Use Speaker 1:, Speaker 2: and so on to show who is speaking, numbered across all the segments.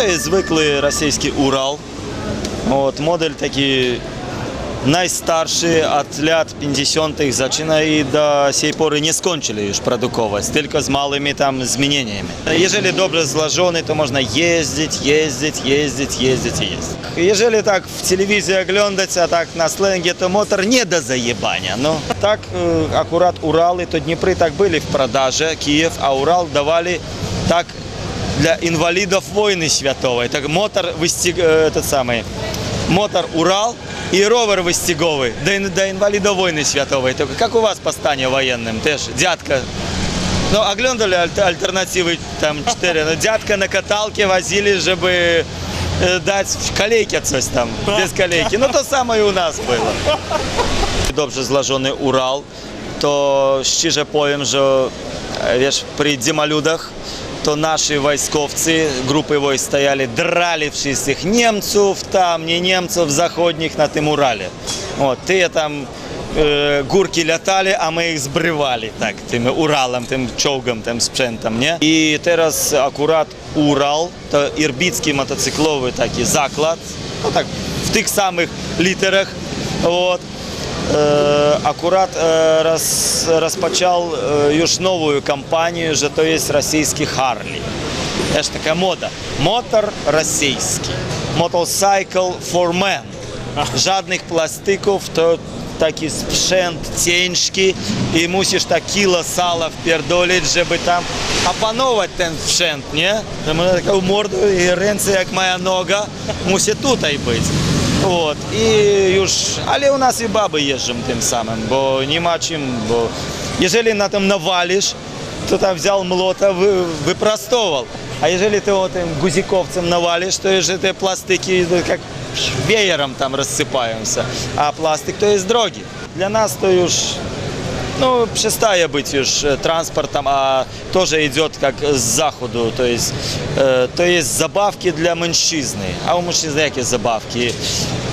Speaker 1: Та й звиклий Урал. Вот Модель такие, найстарші, від лет 50-х зачина и до сей поры не скончили ж продуковувати, только с малыми там изменениями. Якщо добре зложений, то можно ездить, ездить, ездить, ездить и їздити. Якщо так в телевізії а так на Сленге то мотор не до заебания. Но так, э, аккурат акурат и то Дніпри так были в продаже Киев, а Урал давали так для инвалидов войны святовой. Так мотор выстиг, э, этот самый, мотор Урал и ровер выстиговый до, до инвалидов войны святовой. Только как у вас по стане военным? Теж дядка. Ну, оглядывали аль- альтернативы там 4. Но дядка на каталке возили, чтобы э, дать в колейке coś там, без колейки. Ну, то самое у нас было. Dobrze złożony Ural, to szczerze powiem, że wiesz, przy Dzimaludach to nasi wojskowcy, grupy wojsk stajali, drali wszystkich Niemców tam, nie Niemców zachodnich na tym Urale. O, ty tam e, górki latali, a my ich zbrywali tak, tym Uralem, tym czołgiem, tym sprzętem, nie? I teraz akurat Ural to irbicki motocyklowy taki zakład, no tak w tych samych literach, от, Е, Акурат е, роз, розпочав е, już нову кампанію, що то є російський Харлі. Теж така мода. Мотор російський. Motorcycle for men. Żadnych plastików, to taki sprzęt ciężki i musisz tak kilo sala wpierdolić, żeby tam opanować ten sprzęt, nie? Że ma taką mordę i ręce jak moja noga musi tutaj być. От, і уж, але у нас і баби їжджем тим самим, бо нема чим, бо якщо на там навалиш, то там взяв млота, ви, випростовував. А якщо ти тим гузіковцем навалиш, то вже ти пластики як веєром там розсипаємося, А пластик то є дороги. Для нас то już ну, przestaje być już e, transportem, a to, że idzie jak z zachodu, to jest, e, to jest zabawki dla mężczyzny. A u mężczyzny jakie zabawki?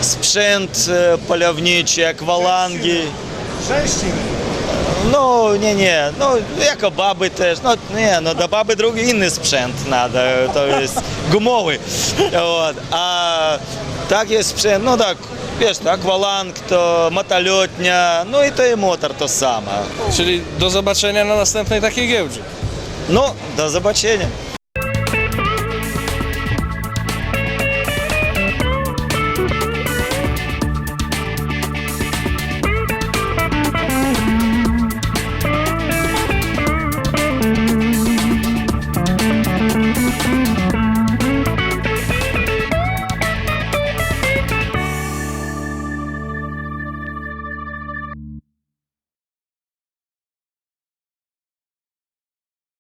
Speaker 1: Sprzęt No nie, nie, ну як у баби теж. Ну, ні, ну до баби другий інший спринт треба, тобто гумовий. От. А так є спринт, ну wiesz, to akwalank, to mataliotnia, no i to i motor to samo.
Speaker 2: Czyli do zobaczenia na następnej takiej giełdzie.
Speaker 1: No, do zobaczenia.